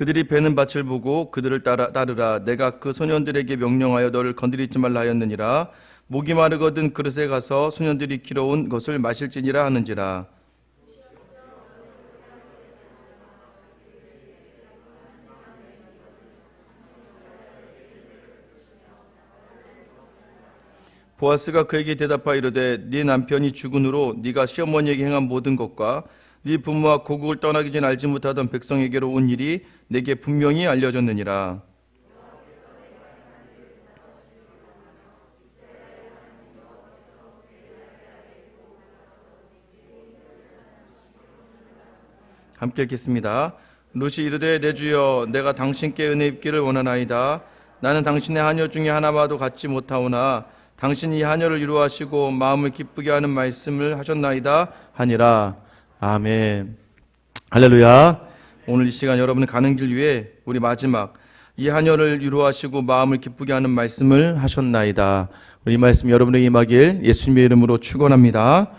그들이 베는 밭을 보고 그들을 따라 따르라. 내가 그 소년들에게 명령하여 너를 건드리지 말라 하였느니라. 목이 마르거든 그릇에 가서 소년들이 길어온 것을 마실지니라 하는지라. 보아스가 그에게 대답하여 이르되 네 남편이 죽은 후로 네가 시어머니에게 행한 모든 것과 네 부모와 고국을 떠나기 전 알지 못하던 백성에게로 온 일이 내게 분명히 알려졌느니라 함께 읽겠습니다. 루시 이르되 내 주여 내가 당신께 은혜 입기를 원하나이다. 나는 당신의 하녀 중에 하나와도 같지 못하오나 당신이 이 하녀를 이루하시고 마음을 기쁘게 하는 말씀을 하셨나이다 하니라. 아멘. 할렐루야. 오늘 이 시간 여러분 가는 길 위에 우리 마지막 이 하녀를 위로하시고 마음을 기쁘게 하는 말씀을 하셨나이다. 우리 이 말씀 여러분에게 임하길 예수님의 이름으로 축원합니다.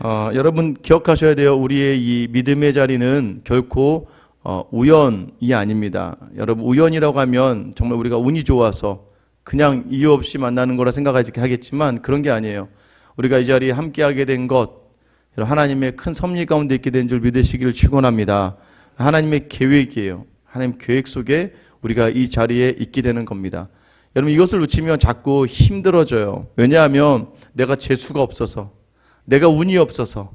어, 여러분 기억하셔야 돼요. 우리의 이 믿음의 자리는 결코 어, 우연이 아닙니다. 여러분 우연이라고 하면 정말 우리가 운이 좋아서 그냥 이유 없이 만나는 거라 생각하겠지만 그런 게 아니에요. 우리가 이 자리에 함께하게 된 것, 하나님의 큰 섭리 가운데 있게 된 줄 믿으시기를 축원합니다. 하나님의 계획이에요. 하나님 계획 속에 우리가 이 자리에 있게 되는 겁니다. 여러분 이것을 놓치면 자꾸 힘들어져요. 왜냐하면 내가 재수가 없어서, 내가 운이 없어서,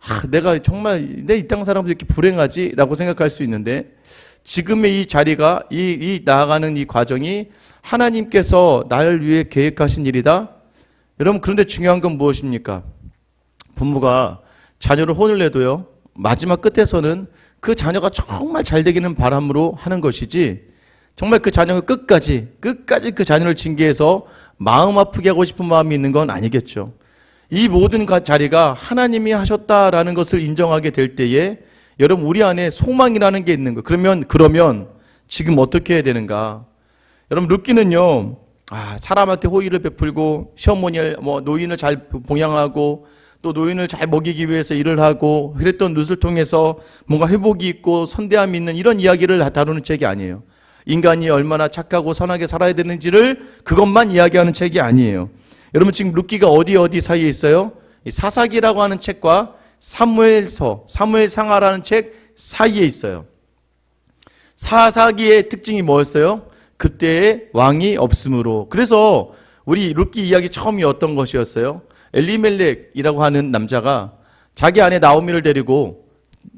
아, 내가 정말 내 이 땅 사람들 이렇게 불행하지라고 생각할 수 있는데 지금의 이 자리가 이, 이 나아가는 이 과정이 하나님께서 나를 위해 계획하신 일이다. 여러분 그런데 중요한 건 무엇입니까? 부모가 자녀를 혼을 내도요 마지막 끝에서는 그 자녀가 정말 잘 되기는 바람으로 하는 것이지 정말 그 자녀가 끝까지 끝까지 그 자녀를 징계해서 마음 아프게 하고 싶은 마음이 있는 건 아니겠죠. 이 모든 가- 자리가 하나님이 하셨다라는 것을 인정하게 될 때에 여러분 우리 안에 소망이라는 게 있는 거예요. 그러면 그러면 지금 어떻게 해야 되는가? 여러분 룻기는요. 아, 사람한테 호의를 베풀고 시어머니를 뭐 노인을 잘 봉양하고 또 노인을 잘 먹이기 위해서 일을 하고 그랬던 룻을 통해서 뭔가 회복이 있고 선대함이 있는 이런 이야기를 다루는 책이 아니에요. 인간이 얼마나 착하고 선하게 살아야 되는지를 그것만 이야기하는 책이 아니에요. 여러분 지금 룻기가 어디 어디 사이에 있어요? 이 사사기라고 하는 책과 사무엘서, 사무엘상하라는 책 사이에 있어요. 사사기의 특징이 뭐였어요? 그때의 왕이 없으므로. 그래서 우리 룻기 이야기 처음이 어떤 것이었어요? 엘리멜렉이라고 하는 남자가 자기 아내 나오미를 데리고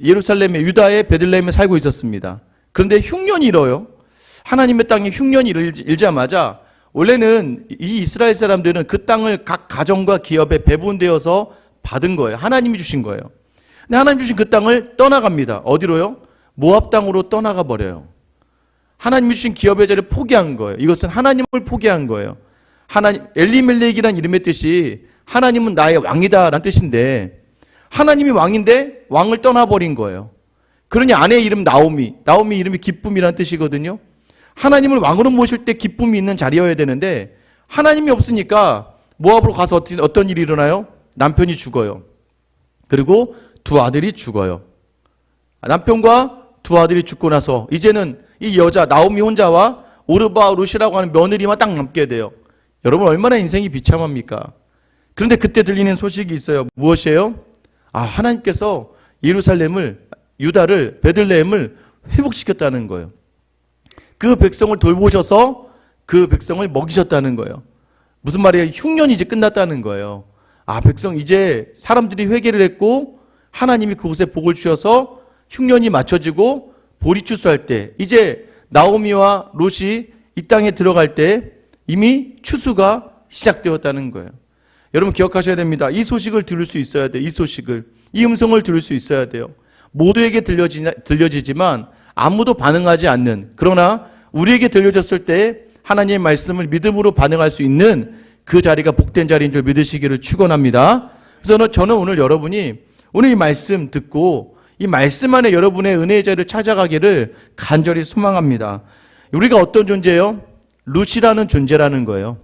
예루살렘의 유다의 베들레헴에 살고 있었습니다. 그런데 흉년이 일어요. 하나님의 땅에 흉년이 일자마자 원래는 이 이스라엘 사람들은 그 땅을 각 가정과 기업에 배분되어서 받은 거예요. 하나님이 주신 거예요. 근데 하나님 주신 그 땅을 떠나갑니다. 어디로요? 모압 땅으로 떠나가 버려요. 하나님이 주신 기업의 자리를 포기한 거예요. 이것은 하나님을 포기한 거예요. 하나님 엘리멜렉이라는 이름의 뜻이 하나님은 나의 왕이다라는 뜻인데 하나님이 왕인데 왕을 떠나버린 거예요. 그러니 아내의 이름 나오미, 나오미 이름이 기쁨이라는 뜻이거든요. 하나님을 왕으로 모실 때 기쁨이 있는 자리여야 되는데 하나님이 없으니까 모압으로 가서 어떤, 어떤 일이 일어나요? 남편이 죽어요. 그리고 두 아들이 죽어요. 남편과 두 아들이 죽고 나서 이제는 이 여자 나오미 혼자와 오르바 루시라고 하는 며느리만 딱 남게 돼요. 여러분 얼마나 인생이 비참합니까? 그런데 그때 들리는 소식이 있어요. 무엇이에요? 아 하나님께서 예루살렘을 유다를 베들레헴을 회복시켰다는 거예요. 그 백성을 돌보셔서 그 백성을 먹이셨다는 거예요. 무슨 말이에요? 흉년이 이제 끝났다는 거예요. 아, 백성 이제 사람들이 회개를 했고 하나님이 그곳에 복을 주셔서 흉년이 맞춰지고 보리 추수할 때 이제 나오미와 롯이 이 땅에 들어갈 때 이미 추수가 시작되었다는 거예요. 여러분 기억하셔야 됩니다. 이 소식을 들을 수 있어야 돼요. 이 소식을. 이 음성을 들을 수 있어야 돼요. 모두에게 들려지, 들려지지만 아무도 반응하지 않는 그러나 우리에게 들려졌을 때 하나님의 말씀을 믿음으로 반응할 수 있는 그 자리가 복된 자리인 줄 믿으시기를 축원합니다. 그래서 저는 오늘 여러분이 오늘 이 말씀 듣고 이 말씀 안에 여러분의 은혜의 자리를 찾아가기를 간절히 소망합니다. 우리가 어떤 존재예요? 루시라는 존재라는 거예요.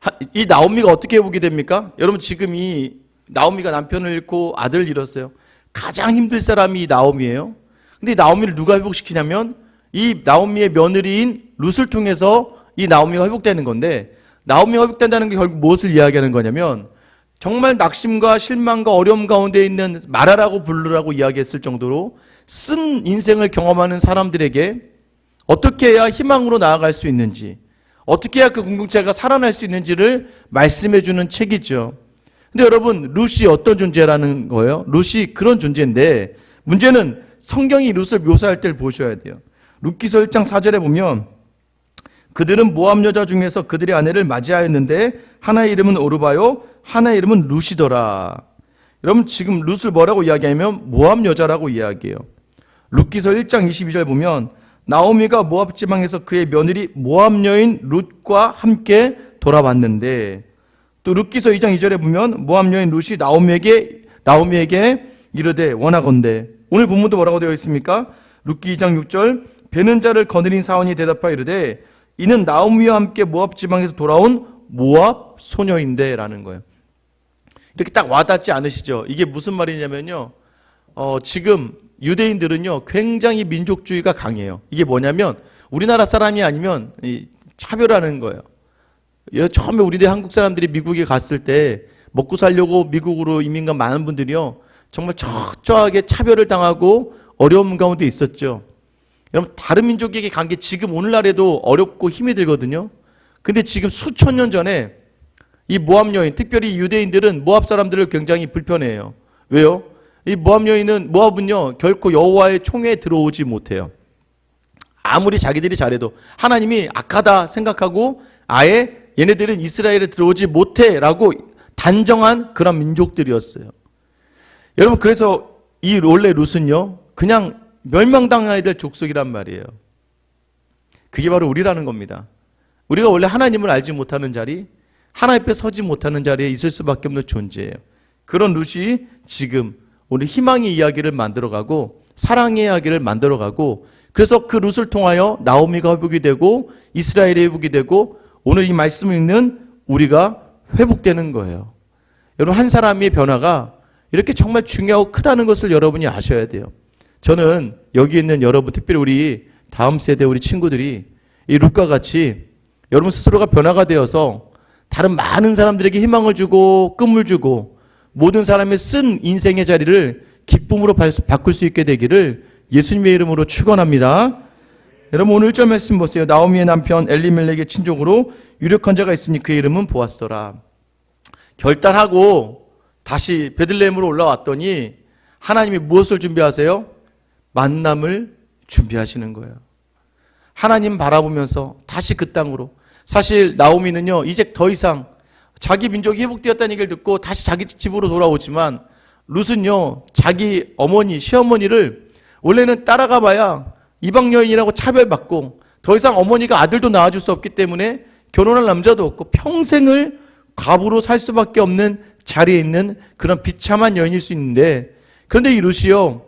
하- 이 나오미가 어떻게 보게 됩니까? 여러분 지금 이 나오미가 남편을 잃고 아들을 잃었어요. 가장 힘들 사람이 이 나오미예요. 근데 이 나오미를 누가 회복시키냐면 이 나오미의 며느리인 룻을 통해서 이 나오미가 회복되는 건데 나오미가 회복된다는 게 결국 무엇을 이야기하는 거냐면 정말 낙심과 실망과 어려움 가운데 있는 말하라고 부르라고 이야기했을 정도로 쓴 인생을 경험하는 사람들에게 어떻게 해야 희망으로 나아갈 수 있는지, 어떻게 해야 그 공동체가 살아날 수 있는지를 말씀해 주는 책이죠. 근데 여러분, 룻이 어떤 존재라는 거예요? 룻이 그런 존재인데, 문제는 성경이 룻을 묘사할 때를 보셔야 돼요. 룻기서 1장 4절에 보면, 그들은 모함 여자 중에서 그들의 아내를 맞이하였는데, 하나의 이름은 오르바요, 하나의 이름은 룻이더라. 여러분, 지금 룻을 뭐라고 이야기하면, 모함 여자라고 이야기해요. 룻기서 1장 22절 보면, 나오미가 모압 지방에서 그의 며느리 모압 여인 룻과 함께 돌아왔는데 또 룻기서 2장 2절에 보면 모압 여인 룻이 나오미에게 나오미에게 이르되 원하건대 오늘 본문도 뭐라고 되어 있습니까? 룻기 2장 6절 베는 자를 거느린 사원이 대답하여 이르되 이는 나오미와 함께 모압 지방에서 돌아온 모압 소녀인데라는 거예요. 이렇게 딱 와닿지 않으시죠? 이게 무슨 말이냐면요. 어, 지금 유대인들은요, 굉장히 민족주의가 강해요. 이게 뭐냐면, 우리나라 사람이 아니면, 이, 차별하는 거예요. 여- 처음에 우리들 한국 사람들이 미국에 갔을 때, 먹고 살려고 미국으로 이민 간 많은 분들이요, 정말 철저하게 차별을 당하고 어려움 가운데 있었죠. 여러분, 다른 민족에게 간 게 지금 오늘날에도 어렵고 힘이 들거든요. 근데 지금 수천 년 전에 이 모압 여인, 특별히 유대인들은 모압 사람들을 굉장히 불편해해요. 왜요? 이 모압 여인은 모압은요 결코 여호와의 총에 들어오지 못해요. 아무리 자기들이 잘해도 하나님이 악하다 생각하고 아예 얘네들은 이스라엘에 들어오지 못해라고 단정한 그런 민족들이었어요. 여러분 그래서 이 원래 룻은요 그냥 멸망당해야 될 족속이란 말이에요. 그게 바로 우리라는 겁니다. 우리가 원래 하나님을 알지 못하는 자리, 하나님 앞에 서지 못하는 자리에 있을 수밖에 없는 존재예요. 그런 룻이 지금 오늘 희망의 이야기를 만들어가고 사랑의 이야기를 만들어가고 그래서 그 룻을 통하여 나오미가 회복이 되고 이스라엘이 회복이 되고 오늘 이 말씀을 읽는 우리가 회복되는 거예요. 여러분 한 사람의 변화가 이렇게 정말 중요하고 크다는 것을 여러분이 아셔야 돼요. 저는 여기 있는 여러분 특별히 우리 다음 세대 우리 친구들이 이 룻과 같이 여러분 스스로가 변화가 되어서 다른 많은 사람들에게 희망을 주고 꿈을 주고 모든 사람의 쓴 인생의 자리를 기쁨으로 바꿀 수 있게 되기를 예수님의 이름으로 축원합니다. 여러분 오늘 1절 말씀 보세요. 나오미의 남편 엘리멜렉의 친족으로 유력한 자가 있으니 그의 이름은 보았더라. 결단하고 다시 베들레헴으로 올라왔더니 하나님이 무엇을 준비하세요? 만남을 준비하시는 거예요. 하나님 바라보면서 다시 그 땅으로 사실 나오미는요 이제 더 이상 자기 민족이 회복되었다는 얘기를 듣고 다시 자기 집으로 돌아오지만 룻은요 자기 어머니 시어머니를 원래는 따라가 봐야 이방 여인이라고 차별받고 더 이상 어머니가 아들도 낳아줄 수 없기 때문에 결혼할 남자도 없고 평생을 과부로 살 수밖에 없는 자리에 있는 그런 비참한 여인일 수 있는데 그런데 이 룻이요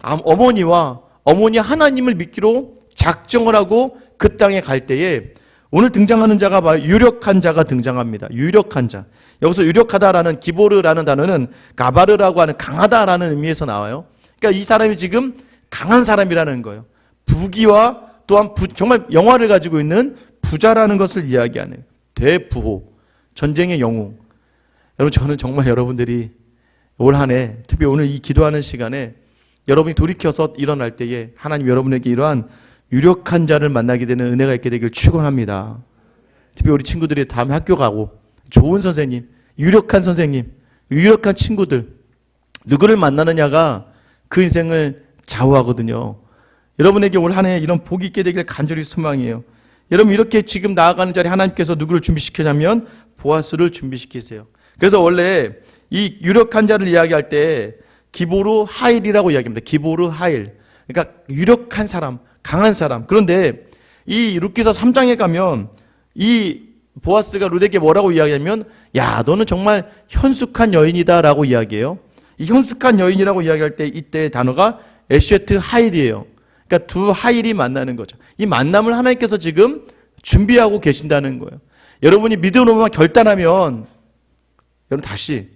아, 어머니와 어머니 하나님을 믿기로 작정을 하고 그 땅에 갈 때에 오늘 등장하는 자가 바로 유력한 자가 등장합니다. 유력한 자. 여기서 유력하다라는 기보르라는 단어는 가바르라고 하는 강하다라는 의미에서 나와요. 그러니까 이 사람이 지금 강한 사람이라는 거예요. 부귀와 또한 부- 정말 영화를 가지고 있는 부자라는 것을 이야기하는 대부호, 전쟁의 영웅. 여러분 저는 정말 여러분들이 올 한해 특히 오늘 이 기도하는 시간에 여러분이 돌이켜서 일어날 때에 하나님 여러분에게 이러한 유력한 자를 만나게 되는 은혜가 있게 되길 축원합니다. 특히 우리 친구들이 다음에 학교 가고 좋은 선생님, 유력한 선생님, 유력한 친구들 누구를 만나느냐가 그 인생을 좌우하거든요. 여러분에게 올 한 해 이런 복이 있게 되길 간절히 소망이에요. 여러분 이렇게 지금 나아가는 자리 하나님께서 누구를 준비시키냐면 보아스를 준비시키세요. 그래서 원래 이 유력한 자를 이야기할 때 기보르 하일이라고 이야기합니다. 기보르 하일. 그러니까 유력한 사람, 강한 사람. 그런데 이 룻기서 3장에 가면 이 보아스가 룻에게 뭐라고 이야기하면 야 너는 정말 현숙한 여인이다 라고 이야기해요. 이 현숙한 여인이라고 이야기할 때 이때 단어가 에쉐트 하일이에요. 그러니까 두 하일이 만나는 거죠. 이 만남을 하나님께서 지금 준비하고 계신다는 거예요. 여러분이 믿음으로만 결단하면 여러분 다시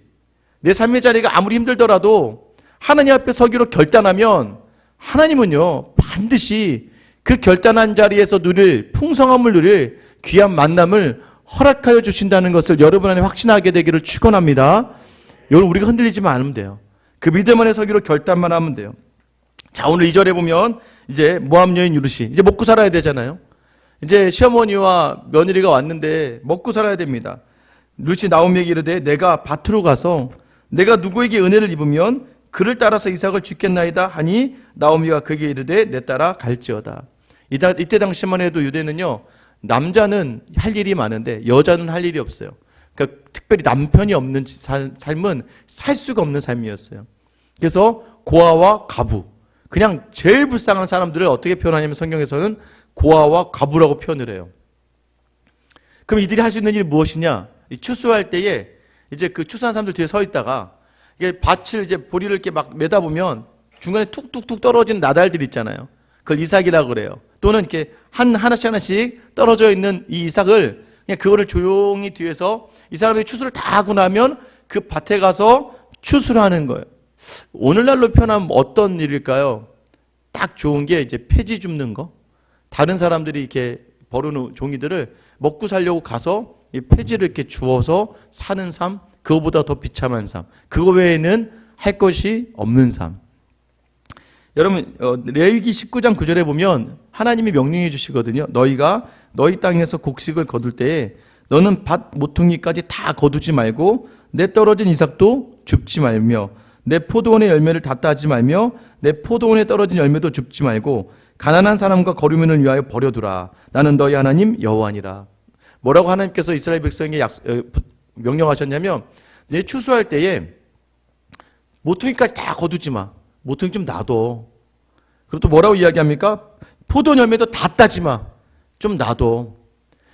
내 삶의 자리가 아무리 힘들더라도 하나님 앞에 서기로 결단하면 하나님은요, 반드시 그 결단한 자리에서 누릴 풍성함을 누릴 귀한 만남을 허락하여 주신다는 것을 여러분 안에 확신하게 되기를 축원합니다. 여러분 우리가 흔들리지만 않으면 돼요. 그 믿음 안에 서기로 결단만 하면 돼요. 자, 오늘 이절에 보면 이제 모함 여인 유르시 이제 먹고 살아야 되잖아요. 이제 시어머니와 며느리가 왔는데 먹고 살아야 됩니다. 루시 나오미에게 이르되 내가 밭으로 가서 내가 누구에게 은혜를 입으면 그를 따라서 이삭을 죽겠나이다 하니 나오미가 그에게 이르되 내 따라 갈지어다. 이때 당시만 해도 유대는요 남자는 할 일이 많은데 여자는 할 일이 없어요. 그러니까 특별히 남편이 없는 살- 삶은 살 수가 없는 삶이었어요. 그래서 고아와 가부 그냥 제일 불쌍한 사람들을 어떻게 표현하냐면 성경에서는 고아와 가부라고 표현을 해요. 그럼 이들이 할 수 있는 일이 무엇이냐? 이 추수할 때에 이제 그 추수한 사람들 뒤에 서 있다가 이게 밭을 이제 보리를 이렇게 막 매다 보면 중간에 툭툭툭 떨어진 나달들 있잖아요. 그걸 이삭이라고 그래요. 또는 이렇게 한 하나씩 하나씩 떨어져 있는 이 이삭을 그냥 그거를 조용히 뒤에서 이 사람이 추수를 다 하고 나면 그 밭에 가서 추수를 하는 거예요. 오늘날로 표현하면 어떤 일일까요? 딱 좋은 게 이제 폐지 줍는 거. 다른 사람들이 이렇게 버려놓은 종이들을 먹고 살려고 가서 이 폐지를 이렇게 주워서 사는 삶, 그거보다 더 비참한 삶. 그거 외에는 할 것이 없는 삶. 여러분, 어, 레위기 19장 9절에 보면 하나님이 명령해 주시거든요. 너희가 너희 땅에서 곡식을 거둘 때에 너는 밭 모퉁이까지 다 거두지 말고 내 떨어진 이삭도 줍지 말며 내 포도원의 열매를 다 따지 말며 내 포도원에 떨어진 열매도 줍지 말고 가난한 사람과 거류민을 위하여 버려두라. 나는 너희 하나님 여호와니라. 뭐라고 하나님께서 이스라엘 백성에게 약, 어, 부- 명령하셨냐면 내 추수할 때에 모퉁이까지 다 거두지 마. 모퉁이 좀 놔둬. 그리고 또 뭐라고 이야기합니까? 포도 열매도 다 따지 마. 좀 놔둬.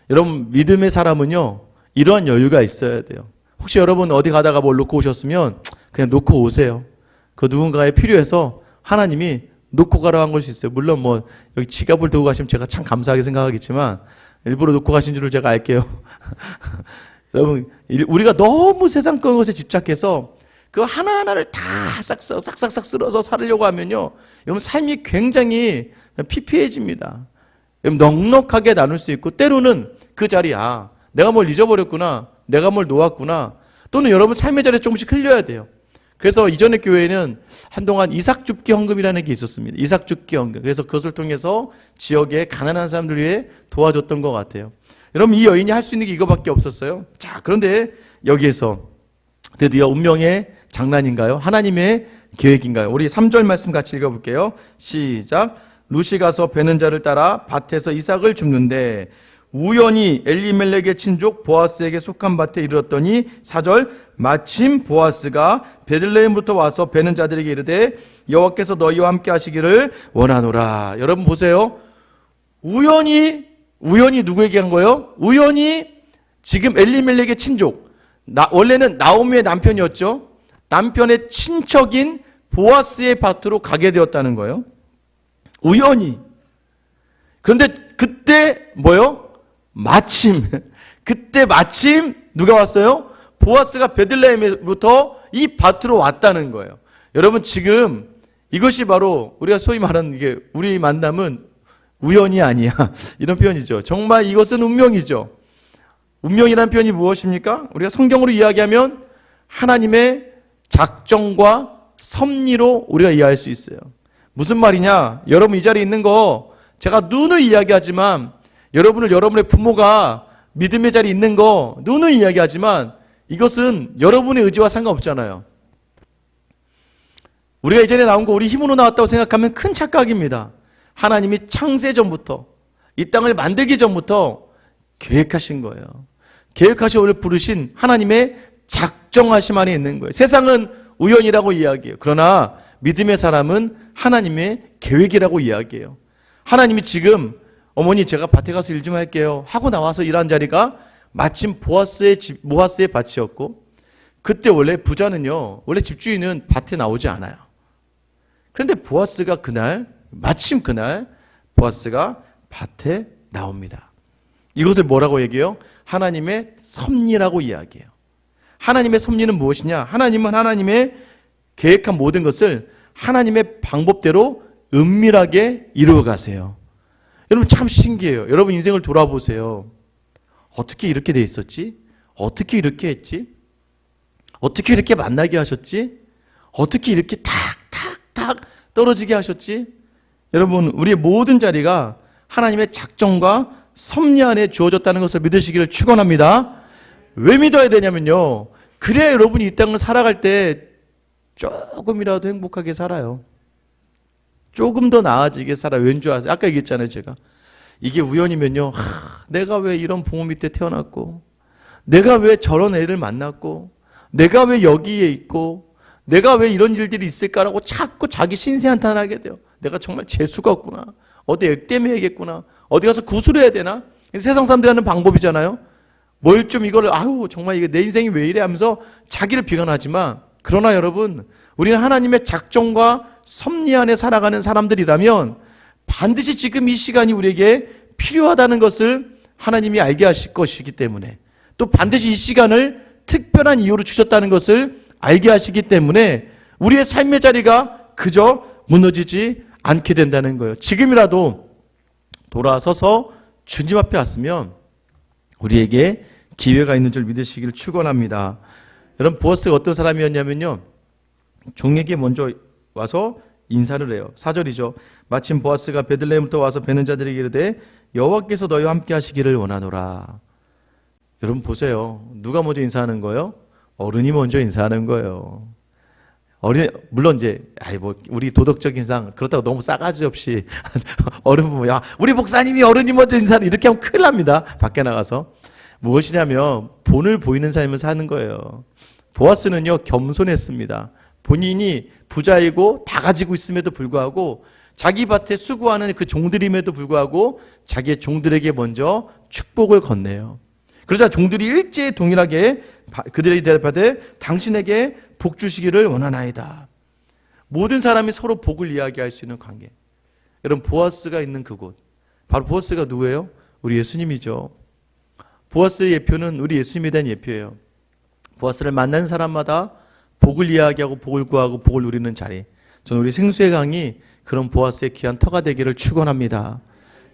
여러분 믿음의 사람은요 이러한 여유가 있어야 돼요. 혹시 여러분 어디 가다가 뭘 놓고 오셨으면 그냥 놓고 오세요. 그 누군가에 필요해서 하나님이 놓고 가라고 한 걸 수 있어요. 물론 뭐 여기 지갑을 두고 가시면 제가 참 감사하게 생각하겠지만 일부러 놓고 가신 줄을 제가 알게요. 여러분 일- 우리가 너무 세상 것에 집착해서 그 하나하나를 다 싹싹 싹 싹싹 쓸어서 살려고 하면요. 여러분 삶이 굉장히 피폐해집니다. 여러분 넉넉하게 나눌 수 있고 때로는 그 자리 아 내가 뭘 잊어버렸구나 내가 뭘 놓았구나 또는 여러분 삶의 자리에 조금씩 흘려야 돼요. 그래서 이전의 교회는 한동안 이삭줍기 헌금이라는 게 있었습니다. 이삭줍기 헌금. 그래서 그것을 통해서 지역의 가난한 사람들 위해 도와줬던 것 같아요. 여러분 이 여인이 할 수 있는 게 이거밖에 없었어요. 자 그런데 여기에서 드디어 운명의 장난인가요? 하나님의 계획인가요? 우리 3절 말씀 같이 읽어볼게요. 시작. 루시 가서 베는 자를 따라 밭에서 이삭을 줍는데 우연히 엘리멜렉의 친족 보아스에게 속한 밭에 이르렀더니 4절 마침 보아스가 베들레헴부터 와서 베는 자들에게 이르되 여호와께서 너희와 함께 하시기를 원하노라. 여러분 보세요. 우연히 우연히 누구에게 한 거예요? 우연히 지금 엘리멜렉의 친족 나, 원래는 나오미의 남편이었죠. 남편의 친척인 보아스의 밭으로 가게 되었다는 거예요. 우연히. 그런데 그때 뭐요? 마침 그때 마침 누가 왔어요? 보아스가 베들레헴부터 이 밭으로 왔다는 거예요. 여러분 지금 이것이 바로 우리가 소위 말하는 이게 우리 만남은 우연이 아니야 이런 표현이죠. 정말 이것은 운명이죠. 운명이라는 표현이 무엇입니까? 우리가 성경으로 이야기하면 하나님의 작정과 섭리로 우리가 이해할 수 있어요. 무슨 말이냐? 여러분 이 자리에 있는 거 제가 누누이 이야기하지만 여러분을 여러분의 부모가 믿음의 자리에 있는 거 누누이 이야기하지만 이것은 여러분의 의지와 상관없잖아요. 우리가 이전에 나온 거 우리 힘으로 나왔다고 생각하면 큰 착각입니다. 하나님이 창세 전부터 이 땅을 만들기 전부터 계획하신 거예요. 계획하시고 오늘 부르신 하나님의 작정하심 안에 있는 거예요. 세상은 우연이라고 이야기해요. 그러나 믿음의 사람은 하나님의 계획이라고 이야기해요. 하나님이 지금 어머니 제가 밭에 가서 일 좀 할게요. 하고 나와서 일한 자리가 마침 보아스의 집, 모아스의 밭이었고 그때 원래 부자는요. 원래 집주인은 밭에 나오지 않아요. 그런데 보아스가 그날 마침 그날 보아스가 밭에 나옵니다. 이것을 뭐라고 얘기해요? 하나님의 섭리라고 이야기해요. 하나님의 섭리는 무엇이냐? 하나님은 하나님의 계획한 모든 것을 하나님의 방법대로 은밀하게 이루어 가세요. 여러분 참 신기해요. 여러분 인생을 돌아보세요. 어떻게 이렇게 돼 있었지? 어떻게 이렇게 했지? 어떻게 이렇게 만나게 하셨지? 어떻게 이렇게 탁탁탁 떨어지게 하셨지? 여러분, 우리의 모든 자리가 하나님의 작정과 섭리 안에 주어졌다는 것을 믿으시기를 축원합니다. 왜 믿어야 되냐면요. 그래야 여러분이 이 땅을 살아갈 때 조금이라도 행복하게 살아요. 조금 더 나아지게 살아요. 왠줄 아세요? 아까 얘기했잖아요, 제가. 이게 우연이면요. 하, 내가 왜 이런 부모 밑에 태어났고, 내가 왜 저런 애를 만났고, 내가 왜 여기에 있고, 내가 왜 이런 일들이 있을까라고 자꾸 자기 신세 한탄하게 돼요. 내가 정말 재수가 없구나. 어디 액땜해야겠구나. 어디 가서 구술해야 되나? 세상 사람들이 하는 방법이잖아요. 뭘 좀 이거를 아유 정말 이게 내 인생이 왜 이래 하면서 자기를 비관하지만 그러나 여러분 우리는 하나님의 작정과 섭리 안에 살아가는 사람들이라면 반드시 지금 이 시간이 우리에게 필요하다는 것을 하나님이 알게 하실 것이기 때문에 또 반드시 이 시간을 특별한 이유로 주셨다는 것을 알게 하시기 때문에 우리의 삶의 자리가 그저 무너지지 않게 된다는 거예요. 지금이라도 돌아서서 주님 앞에 왔으면 우리에게 기회가 있는 줄 믿으시기를 축원합니다. 여러분 보아스가 어떤 사람이었냐면요. 종에게 먼저 와서 인사를 해요. 사절이죠. 마침 보아스가 베들레헴부터 와서 베는 자들에게 이르되 여호와께서 너희와 함께 하시기를 원하노라. 여러분 보세요. 누가 먼저 인사하는 거예요? 어른이 먼저 인사하는 거예요. 어린 물론 이제 아이 뭐 우리 도덕적 인 상 그렇다고 너무 싸가지 없이 어른 보면 야 우리 목사님이 어른이 먼저 인사를 이렇게 하면 큰일 납니다. 밖에 나가서 무엇이냐면 본을 보이는 삶을 사는 거예요. 보아스는요 겸손했습니다. 본인이 부자이고 다 가지고 있음에도 불구하고 자기 밭에 수고하는 그 종들임에도 불구하고 자기의 종들에게 먼저 축복을 건네요. 그러자 종들이 일제히 동일하게 그들에게 대답하되 당신에게 복 주시기를 원하나이다. 모든 사람이 서로 복을 이야기할 수 있는 관계. 여러분 보아스가 있는 그곳. 바로 보아스가 누구예요? 우리 예수님이죠. 보아스의 예표는 우리 예수님에 대한 예표예요. 보아스를 만난 사람마다 복을 이야기하고 복을 구하고 복을 누리는 자리. 저는 우리 생수의 강이 그런 보아스의 귀한 터가 되기를 축원합니다.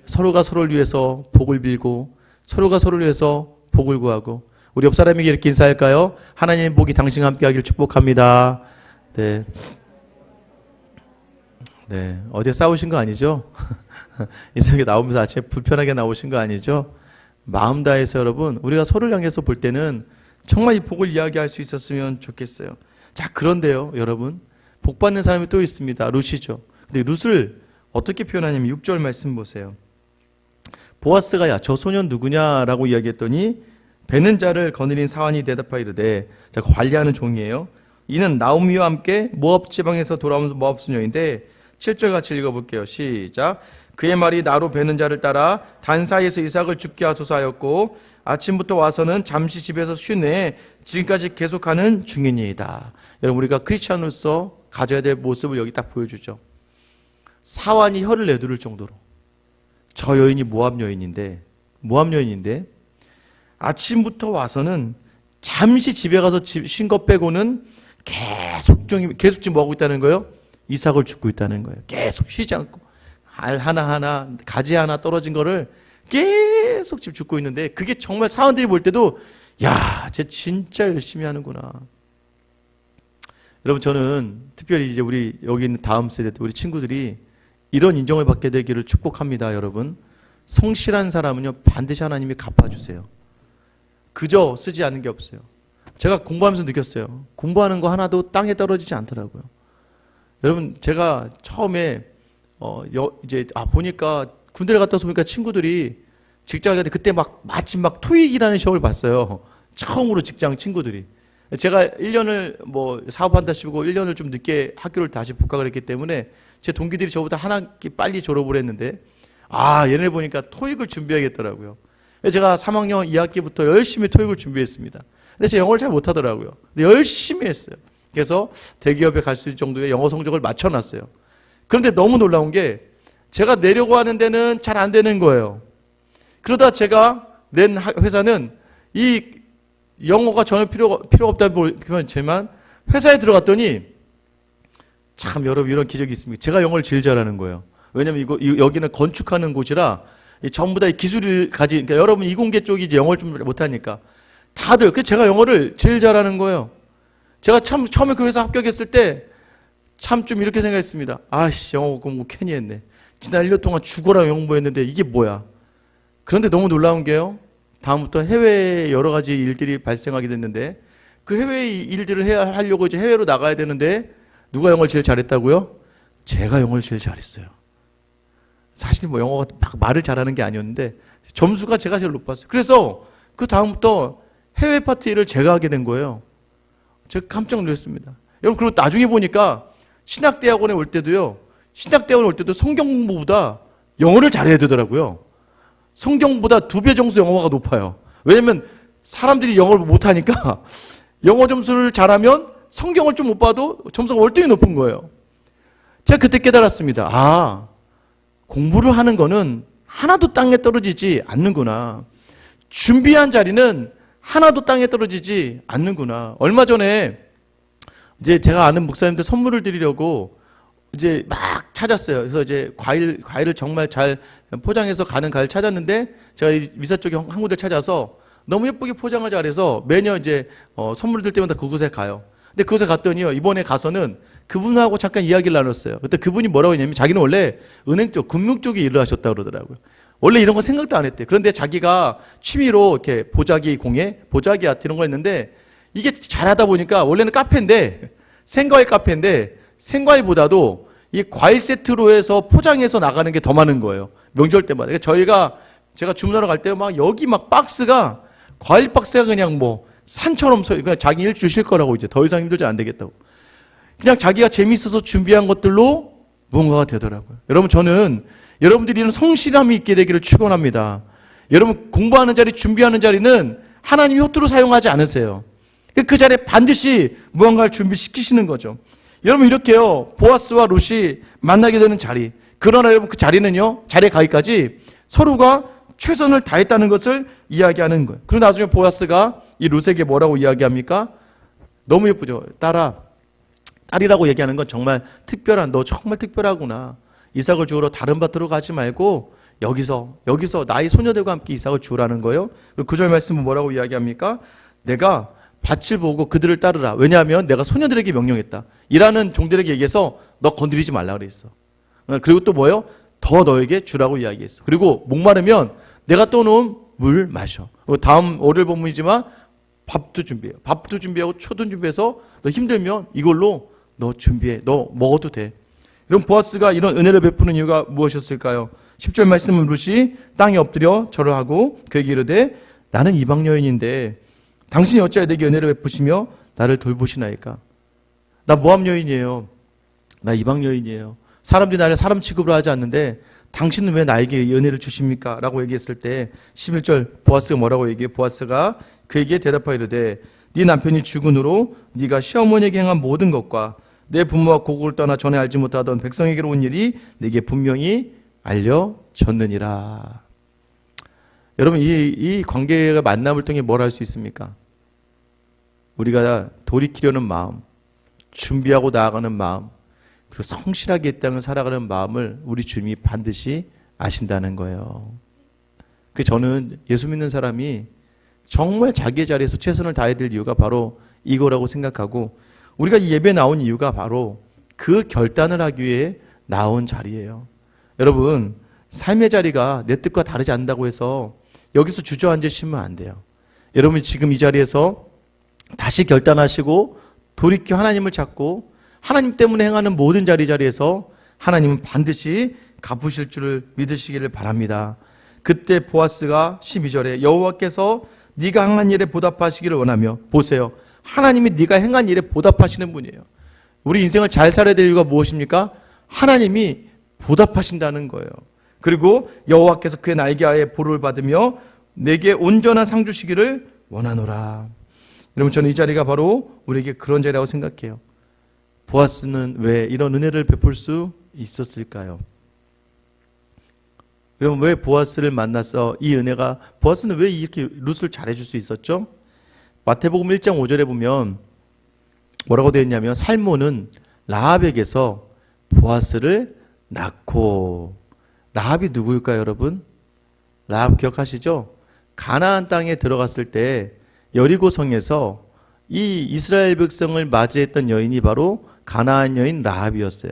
서로가 서로를 위해서 복을 빌고 서로가 서로를 위해서 복을 구하고 우리 옆 사람에게 이렇게 인사할까요? 하나님의 복이 당신과 함께하기를 축복합니다. 네. 네. 어제 싸우신 거 아니죠? 인석에 나오면서 아침에 불편하게 나오신 거 아니죠? 마음 다해서 여러분, 우리가 서로를 향해서 볼 때는 정말 이 복을 이야기할 수 있었으면 좋겠어요. 자, 그런데요, 여러분. 복 받는 사람이 또 있습니다. 룻이죠. 근데 룻을 어떻게 표현하냐면 6절 말씀 보세요. 보아스가 야, 저 소년 누구냐라고 이야기했더니 배는 자를 거느린 사환이 대답하여 이르되 자, 관리하는 종이에요. 이는 나오미와 함께 모압 지방에서 돌아온 모압 수녀인데 7절 같이 읽어볼게요. 시작. 그의 말이 나로 배는 자를 따라 단 사이에서 이삭을 죽게 하소서 하였고 아침부터 와서는 잠시 집에서 쉬네 지금까지 계속하는 중인이다. 여러분 우리가 크리스천으로서 가져야 될 모습을 여기 딱 보여주죠. 사환이 혀를 내두를 정도로 저 여인이 모압 여인인데 모압 여인인데 아침부터 와서는 잠시 집에 가서 쉰 것 빼고는 계속 좀 계속 지금 뭐 하고 있다는 거예요? 이삭을 죽고 있다는 거예요. 계속 쉬지 않고 알 하나 하나 가지 하나 떨어진 거를 계속 지금 죽고 있는데 그게 정말 사원들이 볼 때도 야, 쟤 진짜 열심히 하는구나. 여러분 저는 특별히 이제 우리 여기 있는 다음 세대 우리 친구들이 이런 인정을 받게 되기를 축복합니다, 여러분. 성실한 사람은요 반드시 하나님이 갚아주세요. 그저 쓰지 않는 게 없어요. 제가 공부하면서 느꼈어요. 공부하는 거 하나도 땅에 떨어지지 않더라고요. 여러분 제가 처음에 어 여, 이제 아 보니까 군대를 갔다 와서 보니까 친구들이 직장에 갔는데 그때 막 마침 막 토익이라는 시험을 봤어요. 처음으로 직장 친구들이. 제가 1년을 뭐 사업한다 싶고 1년을 좀 늦게 학교를 다시 복학을 했기 때문에 제 동기들이 저보다 한 학기 빨리 졸업을 했는데 아 얘네 보니까 토익을 준비하겠더라고요. 제가 3학년 2학기부터 열심히 토익을 준비했습니다. 근데 제가 영어를 잘 못하더라고요. 근데 열심히 했어요. 그래서 대기업에 갈 수 있을 정도의 영어 성적을 맞춰놨어요. 그런데 너무 놀라운 게 제가 내려고 하는 데는 잘 안 되는 거예요. 그러다 제가 낸 회사는 이 영어가 전혀 필요가, 필요 없다 보지만 회사에 들어갔더니 참 여러분 이런 기적이 있습니다. 제가 영어를 제일 잘하는 거예요. 왜냐면 이거 이- 여기는 건축하는 곳이라 이 전부 다이 기술을 가진 그러니까 여러분 이공계 쪽이 영어를 좀 못하니까 다들 그 제가 영어를 제일 잘하는 거예요. 제가 참 처음에 그 회사 합격했을 때 참 좀 이렇게 생각했습니다. 아씨 영어 공부 괜히 했네. 지난 1년 동안 죽어라 공부했는데 이게 뭐야? 그런데 너무 놀라운 게요. 다음부터 해외에 여러 가지 일들이 발생하게 됐는데 그 해외 일들을 해야 하려고 이제 해외로 나가야 되는데 누가 영어를 제일 잘했다고요? 제가 영어를 제일 잘했어요. 사실 뭐 영어가 막 말을 잘하는 게 아니었는데 점수가 제가 제일 높았어요. 그래서 그 다음부터 해외 파티를 제가 하게 된 거예요. 제가 깜짝 놀랐습니다. 여러분 그리고 나중에 보니까 신학대학원에 올 때도요. 신학대학원에 올 때도 성경 공부보다 영어를 잘해야 되더라고요. 성경보다 두 배 정도 영어가 높아요. 왜냐면 사람들이 영어를 못하니까 영어 점수를 잘하면 성경을 좀 못 봐도 점수가 월등히 높은 거예요. 제가 그때 깨달았습니다. 아, 공부를 하는 거는 하나도 땅에 떨어지지 않는구나. 준비한 자리는 하나도 땅에 떨어지지 않는구나. 얼마 전에 이제 제가 아는 목사님들 선물을 드리려고 이제 막 찾았어요. 그래서 이제 과일 과일을 정말 잘 포장해서 가는 과일 찾았는데 제가 이 미사 쪽에 한 군데 찾아서 너무 예쁘게 포장을 잘해서 매년 이제 어, 선물을 들 때마다 그곳에 가요. 근데 그곳에 갔더니요 이번에 가서는 그분하고 잠깐 이야기를 나눴어요. 그때 그분이 뭐라고 했냐면 자기는 원래 은행 쪽, 금융 쪽에 일을 하셨다 고 그러더라고요. 원래 이런 거 생각도 안 했대. 그런데 자기가 취미로 이렇게 보자기 공예, 보자기 아트 이런 거 했는데 이게 잘하다 보니까 원래는 카페인데 생과일 카페인데 생과일보다도 이 과일 세트로 해서 포장해서 나가는 게 더 많은 거예요. 명절 때마다. 그러니까 저희가 제가 주문하러 갈 때 막 여기 막 박스가 과일 박스가 그냥 뭐 산처럼 서 그냥 자기 일주일 쉴 거라고 이제 더 이상 힘들지 안 되겠다고. 그냥 자기가 재밌어서 준비한 것들로 무언가가 되더라고요. 여러분 저는 여러분들이 이런 성실함이 있게 되기를 축원합니다. 여러분 공부하는 자리, 준비하는 자리는 하나님이 호투로 사용하지 않으세요. 그 자리에 반드시 무언가를 준비시키시는 거죠. 여러분 이렇게요. 보아스와 롯이 만나게 되는 자리. 그러나 여러분 그 자리는요. 자리에 가기까지 서로가 최선을 다했다는 것을 이야기하는 거예요. 그리고 나중에 보아스가 이 롯에게 뭐라고 이야기합니까? 너무 예쁘죠. 딸아, 딸이라고 얘기하는 건 정말 특별한 너 정말 특별하구나. 이삭을 주우러 다른 밭으로 가지 말고 여기서 여기서 나의 소녀들과 함께 이삭을 주우라는 거예요. 그리고 그절 말씀은 뭐라고 이야기합니까? 내가 밭을 보고 그들을 따르라. 왜냐하면 내가 소녀들에게 명령했다. 일하는 종들에게 얘기해서 너 건드리지 말라 그랬어. 어, 그리고 또 뭐예요? 더 너에게 주라고 이야기했어. 그리고 목마르면 내가 떠놓은 물 마셔. 다음 월요일 본문이지만 밥도 준비해. 밥도 준비하고 초도 준비해서 너 힘들면 이걸로 너 준비해. 너 먹어도 돼. 이런 보아스가 이런 은혜를 베푸는 이유가 무엇이었을까요? 10절 말씀은 룻이 땅에 엎드려 절을 하고 그에게 이르되 나는 이방 여인인데 당신이 어찌하여 내게 은혜를 베푸시며 나를 돌보시나이까? 나 모함 여인이에요. 나 이방 여인이에요. 사람들이 나를 사람 취급을 하지 않는데 당신은 왜 나에게 이 은혜를 주십니까? 라고 얘기했을 때 11절 보아스가 뭐라고 얘기해? 보아스가 그에게 대답하이르되 네 남편이 죽은 후로 네가 시어머니에게 행한 모든 것과 내 부모와 고국을 떠나 전에 알지 못하던 백성에게로 온 일이 네게 분명히 알려졌느니라. 여러분 이, 이 관계가 만남을 통해 뭘 할 수 있습니까? 우리가 돌이키려는 마음, 준비하고 나아가는 마음, 그리고 성실하게 이 땅을 살아가는 마음을 우리 주님이 반드시 아신다는 거예요. 그 저는 예수 믿는 사람이 정말 자기의 자리에서 최선을 다해야 될 이유가 바로 이거라고 생각하고 우리가 이 예배 나온 이유가 바로 그 결단을 하기 위해 나온 자리예요. 여러분, 삶의 자리가 내 뜻과 다르지 않다고 해서 여기서 주저앉으시면 안 돼요. 여러분 지금 이 자리에서 다시 결단하시고 돌이켜 하나님을 찾고 하나님 때문에 행하는 모든 자리 자리에서 하나님은 반드시 갚으실 줄을 믿으시기를 바랍니다. 그때 보아스가 12절에 여호와께서 네가 행한 일에 보답하시기를 원하며 보세요. 하나님이 네가 행한 일에 보답하시는 분이에요. 우리 인생을 잘 살아야 될 이유가 무엇입니까? 하나님이 보답하신다는 거예요. 그리고 여호와께서 그의 날개하에 보를 받으며 내게 온전한 상 주시기를 원하노라. 여러분 저는 이 자리가 바로 우리에게 그런 자리라고 생각해요. 보아스는 왜 이런 은혜를 베풀 수 있었을까요? 여러분 왜 보아스를 만나서 이 은혜가 보아스는 왜 이렇게 룻을 잘해줄 수 있었죠? 마태복음 1장 5절에 보면 뭐라고 되어 있냐면 살모는 라합에게서 보아스를 낳고 라합이 누구일까요, 여러분? 라합 기억하시죠? 가나안 땅에 들어갔을 때 여리고 성에서 이 이스라엘 백성을 맞이했던 여인이 바로 가나안 여인 라합이었어요.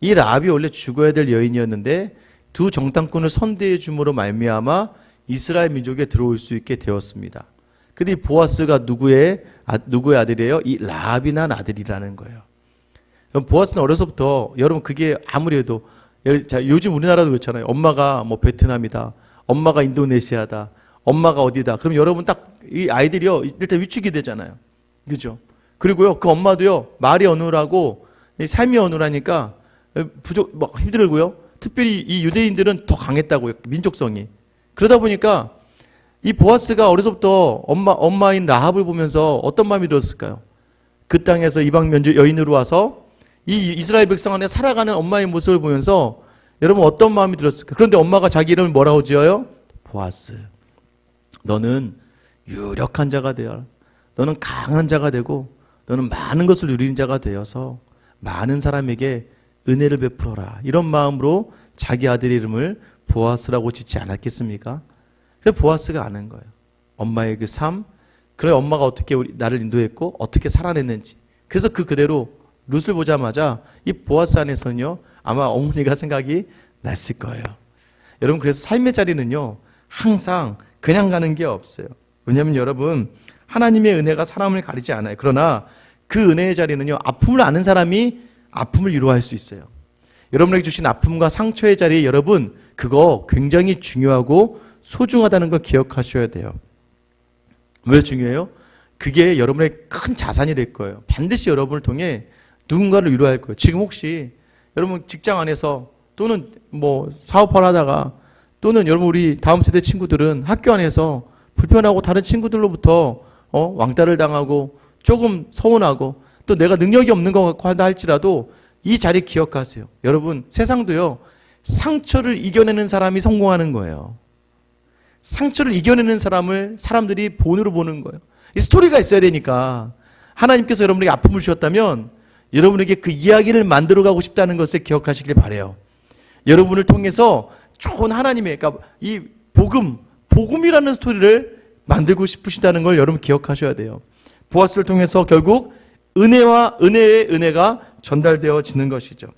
이 라합이 원래 죽어야 될 여인이었는데 두 정탐꾼을 선대해 줌으로 말미암아 이스라엘 민족에 들어올 수 있게 되었습니다. 근데 이 보아스가 누구의 아, 누구의 아들이에요? 이 라합이 난 아들이라는 거예요. 그럼 보아스는 어려서부터 여러분 그게 아무래도 자, 요즘 우리나라도 그렇잖아요. 엄마가 뭐 베트남이다. 엄마가 인도네시아다. 엄마가 어디다. 그럼 여러분 딱 이 아이들이요. 일단 위축이 되잖아요. 그죠? 그리고요. 그 엄마도요. 말이 어눌하고 이 삶이 어눌하니까 부족 뭐 힘들고요. 특별히 이 유대인들은 더 강했다고요. 민족성이. 그러다 보니까 이 보아스가 어려서부터 엄마 엄마인 라합을 보면서 어떤 마음이 들었을까요? 그 땅에서 이방 면주 여인으로 와서 이 이스라엘 백성 안에 살아가는 엄마의 모습을 보면서 여러분 어떤 마음이 들었을까? 그런데 엄마가 자기 이름을 뭐라고 지어요? 보아스. 너는 유력한 자가 되어. 너는 강한 자가 되고 너는 많은 것을 누리는 자가 되어서 많은 사람에게 은혜를 베풀어라. 이런 마음으로 자기 아들의 이름을 보아스라고 짓지 않았겠습니까? 그래서 보아스가 아는 거예요. 엄마의 그 삶, 그래 엄마가 어떻게 우리 나를 인도했고 어떻게 살아냈는지. 그래서 그 그대로 룻을 보자마자 이 보아스 안에서는요 아마 어머니가 생각이 났을 거예요. 여러분 그래서 삶의 자리는요 항상 그냥 가는 게 없어요. 왜냐하면 여러분 하나님의 은혜가 사람을 가리지 않아요. 그러나 그 은혜의 자리는요 아픔을 아는 사람이 아픔을 위로할 수 있어요. 여러분에게 주신 아픔과 상처의 자리 여러분 그거 굉장히 중요하고 소중하다는 걸 기억하셔야 돼요. 왜 중요해요? 그게 여러분의 큰 자산이 될 거예요. 반드시 여러분을 통해 누군가를 위로할 거예요. 지금 혹시 여러분 직장 안에서 또는 뭐 사업을 하다가 또는 여러분 우리 다음 세대 친구들은 학교 안에서 불편하고 다른 친구들로부터 어, 왕따를 당하고 조금 서운하고 또 내가 능력이 없는 것 같고 한다 할지라도 이 자리 기억하세요. 여러분 세상도요 상처를 이겨내는 사람이 성공하는 거예요. 상처를 이겨내는 사람을 사람들이 본으로 보는 거예요. 이 스토리가 있어야 되니까 하나님께서 여러분에게 아픔을 주셨다면 여러분에게 그 이야기를 만들어 가고 싶다는 것을 기억하시길 바래요. 여러분을 통해서 좋은 하나님의 그러니까 이 복음, 복음이라는 스토리를 만들고 싶으시다는 걸 여러분 기억하셔야 돼요. 보아스를 통해서 결국 은혜와 은혜의 은혜가 전달되어지는 것이죠.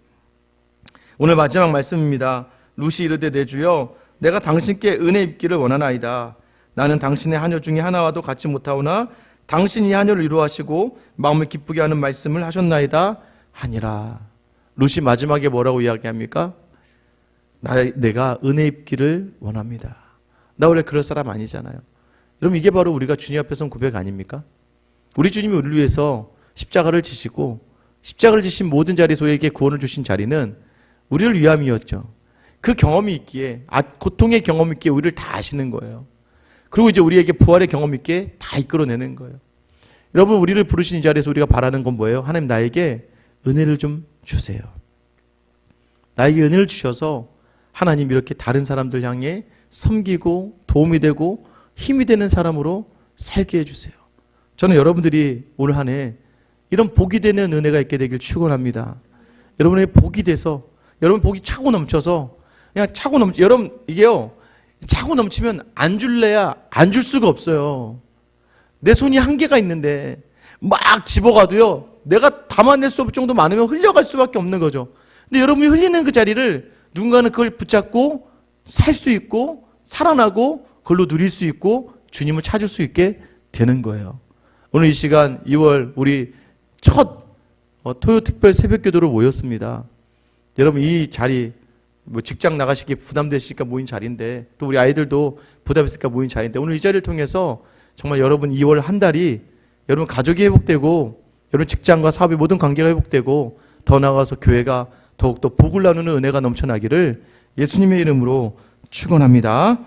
오늘 마지막 말씀입니다. 루시 이르되 내 주여 내가 당신께 은혜 입기를 원하나이다. 나는 당신의 하녀 중에 하나와도 같이 못하오나 당신이 하녀를 위로하시고 마음을 기쁘게 하는 말씀을 하셨나이다 하니라. 루시 마지막에 뭐라고 이야기합니까? 나, 내가 은혜 입기를 원합니다. 나 원래 그럴 사람 아니잖아요. 여러분 이게 바로 우리가 주님 앞에 선 고백 아닙니까? 우리 주님이 우리를 위해서 십자가를 지시고 십자가를 지신 모든 자리에서 우리에게 구원을 주신 자리는 우리를 위함이었죠. 그 경험이 있기에 아, 고통의 경험이 있기에 우리를 다 아시는 거예요. 그리고 이제 우리에게 부활의 경험 있게 다 이끌어내는 거예요. 여러분 우리를 부르신 이 자리에서 우리가 바라는 건 뭐예요? 하나님 나에게 은혜를 좀 주세요. 나에게 은혜를 주셔서 하나님 이렇게 다른 사람들 향해 섬기고 도움이 되고 힘이 되는 사람으로 살게 해주세요. 저는 여러분들이 올 한 해 이런 복이 되는 은혜가 있게 되길 축원합니다. 여러분의 복이 돼서 여러분 복이 차고 넘쳐서 그냥 차고 넘 여러분 이게요 차고 넘치면 안 줄래야 안 줄 수가 없어요. 내 손이 한계가 있는데 막 집어가도요 내가 담아낼 수 없을 정도 많으면 흘려갈 수밖에 없는 거죠. 근데 여러분이 흘리는 그 자리를 누군가는 그걸 붙잡고 살 수 있고 살아나고 그걸로 누릴 수 있고 주님을 찾을 수 있게 되는 거예요. 오늘 이 시간 2월 우리 첫 어, 토요 특별 새벽 기도로 모였습니다. 여러분 이 자리 뭐 직장 나가시기 부담되시니까 모인 자리인데 또 우리 아이들도 부담했으니까 모인 자리인데 오늘 이 자리를 통해서 정말 여러분 2월 한 달이 여러분 가족이 회복되고 여러분 직장과 사업의 모든 관계가 회복되고 더 나아가서 교회가 더욱더 복을 나누는 은혜가 넘쳐나기를 예수님의 이름으로 축원합니다.